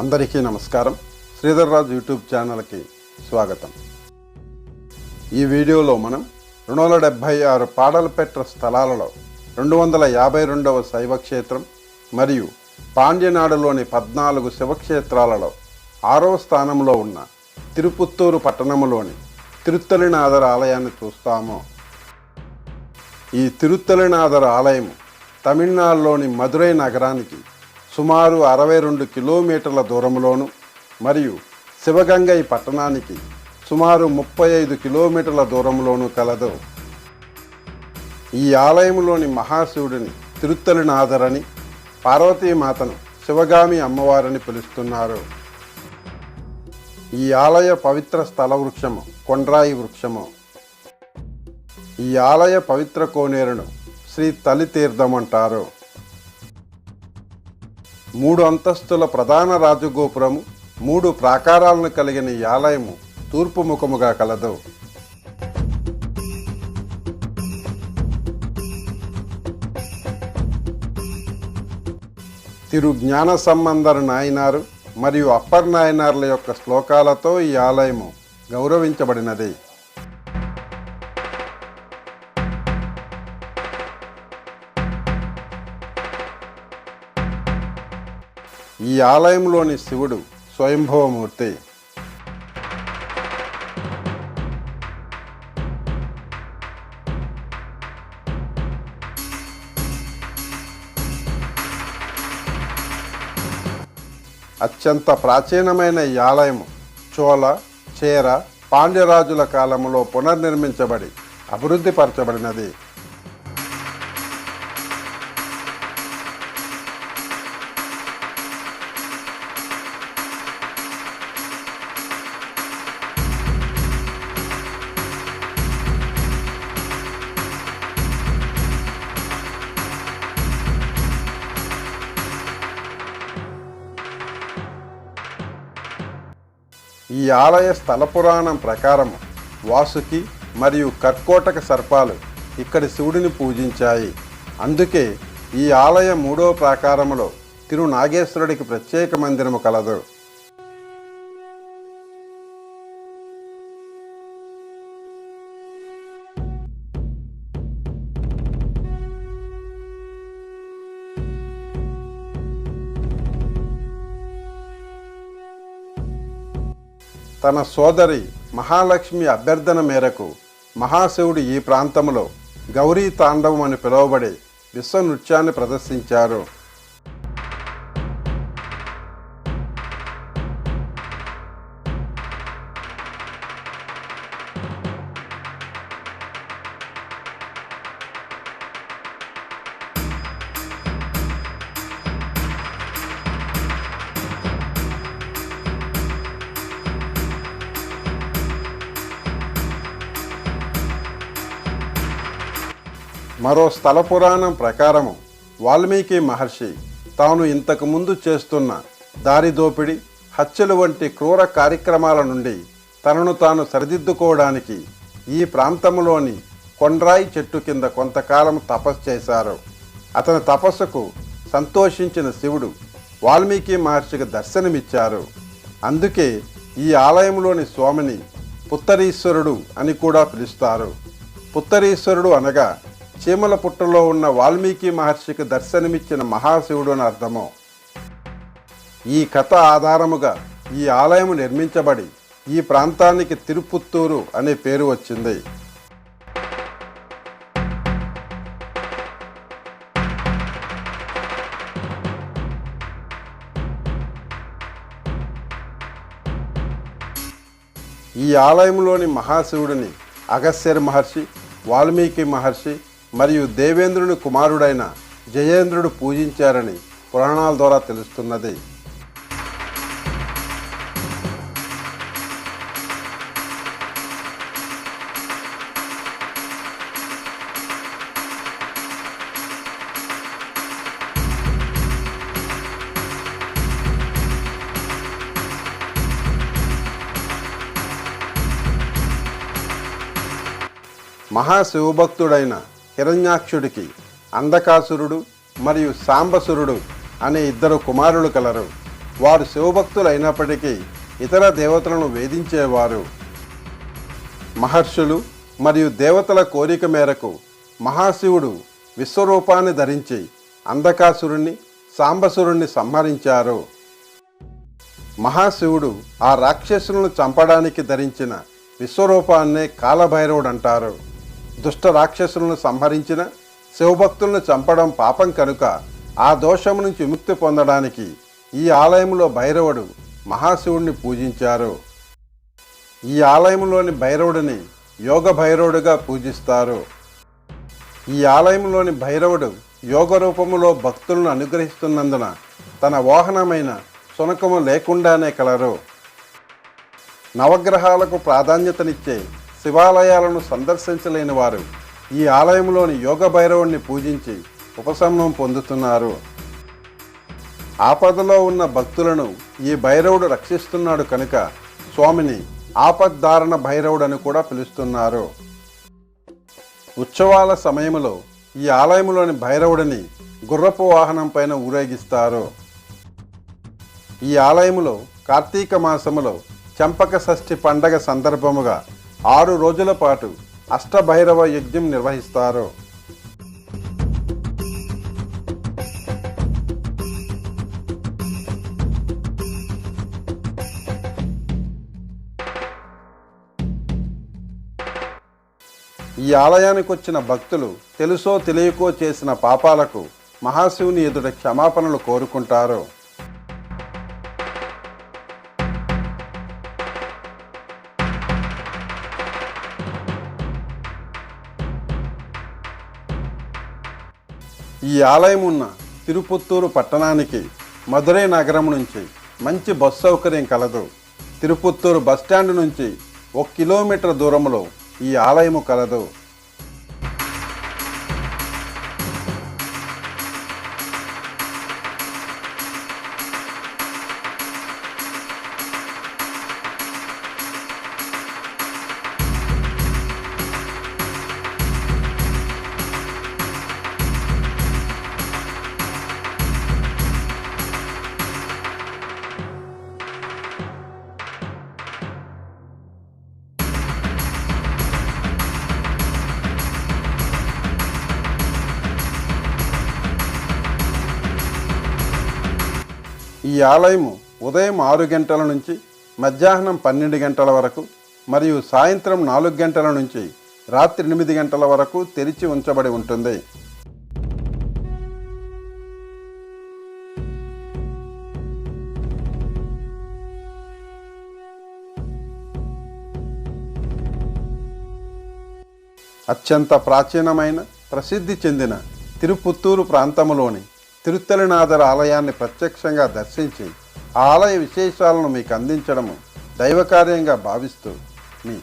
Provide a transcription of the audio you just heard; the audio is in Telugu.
అందరికీ నమస్కారం. శ్రీధర్రాజు యూట్యూబ్ ఛానల్కి స్వాగతం. ఈ వీడియోలో మనం రెండు వందల డెబ్భై ఆరు పాడలపెట్ట స్థలాలలో రెండు వందల యాభై రెండవ శైవక్షేత్రం మరియు పాండ్యనాడులోని పద్నాలుగు శివక్షేత్రాలలో ఆరవ స్థానంలో ఉన్న తిరుపుత్తూరు పట్టణంలోని తిరుత్తలినాథర ఆలయాన్ని చూస్తాము. ఈ తిరుత్తలినాథర ఆలయం తమిళనాడులోని మధురై నగరానికి సుమారు అరవై రెండు కిలోమీటర్ల దూరంలోను మరియు శివగంగై పట్టణానికి సుమారు ముప్పై ఐదు కిలోమీటర్ల దూరంలోనూ కలదు. ఈ ఆలయంలోని మహాశివుడిని తిరుత్తలినాథరని పార్వతీమాతను శివగామి అమ్మవారని పిలుస్తున్నారు. ఈ ఆలయ పవిత్ర స్థల వృక్షము కొండ్రాయి వృక్షము. ఈ ఆలయ పవిత్ర కోనేరును శ్రీ తలితీర్థం అంటారు. మూడు అంతస్తుల ప్రధాన రాజగోపురము మూడు ప్రాకారాలను కలిగిన ఈ ఆలయము తూర్పు ముఖముగా కలదు. తిరు జ్ఞాన సంబంధర నాయనారు మరియు అప్పర్ నాయనార్ల యొక్క శ్లోకాలతో ఈ ఆలయము గౌరవించబడినది. ఆలయంలోని శివుడు స్వయంభవమూర్తి. అత్యంత ప్రాచీనమైన ఈ ఆలయము చోళ చేర పాండ్యరాజుల కాలంలో పునర్నిర్మించబడి అభివృద్ధిపరచబడినది ఈ ఆలయ స్థల పురాణం ప్రకారం వాసుకి మరియు కర్కోటక సర్పాలు ఇక్కడి శివుడిని పూజించాయి. అందుకే ఈ ఆలయ మూడో ప్రాకారములో తిరు నాగేశ్వరుడికి ప్రత్యేక మందిరము కలదు. తన సోదరి మహాలక్ష్మి అభ్యర్థన మేరకు మహాశివుడు ఈ ప్రాంతంలో గౌరీ తాండవం అని పిలువబడే విశ్వ నృత్యాన్ని ప్రదర్శించారు. మరో స్థల పురాణం ప్రకారము వాల్మీకి మహర్షి తాను ఇంతకుముందు చేస్తున్న దారి దోపిడి హత్యలు వంటి క్రూర కార్యక్రమాల నుండి తనను తాను సరిదిద్దుకోవడానికి ఈ ప్రాంతంలోని కొండ్రాయి చెట్టు కింద కొంతకాలం తపస్సు చేశారు. అతని తపస్సుకు సంతోషించిన శివుడు వాల్మీకి మహర్షికి దర్శనమిచ్చారు. అందుకే ఈ ఆలయంలోని స్వామిని పుత్తరీశ్వరుడు అని కూడా పిలుస్తారు. పుత్తరీశ్వరుడు అనగా చీమల పుట్టలో ఉన్న వాల్మీకి మహర్షికి దర్శనమిచ్చిన మహాశివుడు అని అర్థము. ఈ కథ ఆధారముగా ఈ ఆలయం నిర్మించబడి ఈ ప్రాంతానికి తిరుపుత్తూరు అనే పేరు వచ్చింది. ఈ ఆలయంలోని మహాశివుడిని అగస్త్యర్ మహర్షి వాల్మీకి మహర్షి మరియు దేవేంద్రుని కుమారుడైన జయేంద్రుడు పూజించారని పురాణాల ద్వారా తెలుస్తున్నది. మహాశివభక్తుడైన హిరణ్యాక్షుడికి అంధకాసురుడు మరియు సాంబసురుడు అనే ఇద్దరు కుమారులు కలరు. వారు శివభక్తులు అయినప్పటికీ ఇతర దేవతలను వేధించేవారు. మహర్షులు మరియు దేవతల కోరిక మేరకు మహాశివుడు విశ్వరూపాన్ని ధరించి అంధకాసురుణ్ణి సాంబసురుణ్ణి సంహరించారు. మహాశివుడు ఆ రాక్షసులను చంపడానికి ధరించిన విశ్వరూపాన్నే కాలభైరవుడు అంటారు. దుష్ట రాక్షసులను సంహరించిన శివభక్తులను చంపడం పాపం కనుక ఆ దోషం నుంచి విముక్తి పొందడానికి ఈ ఆలయంలో భైరవుడు మహాశివుడిని పూజించారు. ఈ ఆలయంలోని భైరవుడిని యోగ భైరవుడిగా పూజిస్తారు. ఈ ఆలయంలోని భైరవుడు యోగ రూపములో భక్తులను అనుగ్రహిస్తున్నందున తన వాహనమైన శునకము లేకుండానే కలరు. నవగ్రహాలకు ప్రాధాన్యతనిచ్చే శివాలయాలను సందర్శించలేని వారు ఈ ఆలయంలోని యోగ భైరవుణ్ణి పూజించి ఉపశమనం పొందుతున్నారు. ఆపదలో ఉన్న భక్తులను ఈ భైరవుడు రక్షిస్తున్నాడు కనుక స్వామిని ఆపద్ధారణ అని కూడా పిలుస్తున్నారు. ఉత్సవాల సమయంలో ఈ ఆలయంలోని భైరవుడిని గుర్రపు వాహనం పైన ఊరేగిస్తారు. ఈ ఆలయములో కార్తీక మాసములో చంపక షష్ఠి పండగ సందర్భముగా ఆరు రోజుల పాటు అష్టభైరవ యజ్ఞం నిర్వహిస్తారు. ఈ ఆలయానికి వచ్చిన భక్తులు తెలుసో తెలియకో చేసిన పాపాలకు మహాశివుని ఎదుట క్షమాపణలు కోరుకుంటారు. ఈ ఆలయం ఉన్న తిరుపుత్తూరు పట్టణానికి మధురై నగరం నుంచి మంచి బస్ సౌకర్యం కలదు. తిరుపుత్తూరు బస్టాండ్ నుంచి ఒక కిలోమీటర్ దూరంలో ఈ ఆలయము కలదు. ఈ ఆలయము ఉదయం ఆరు గంటల నుంచి మధ్యాహ్నం పన్నెండు గంటల వరకు మరియు సాయంత్రం నాలుగు గంటల నుంచి రాత్రి ఎనిమిది గంటల వరకు తెరిచి ఉంచబడి ఉంటుంది. అత్యంత ప్రాచీనమైన ప్రసిద్ధి చెందిన తిరుపుత్తూరు ప్రాంతములోని తిరుత్తలినాథర్ ఆలయాన్ని ప్రత్యక్షంగా దర్శించి ఆ ఆలయ విశేషాలను మీకు అందించడము దైవకార్యంగా భావిస్తూ మీ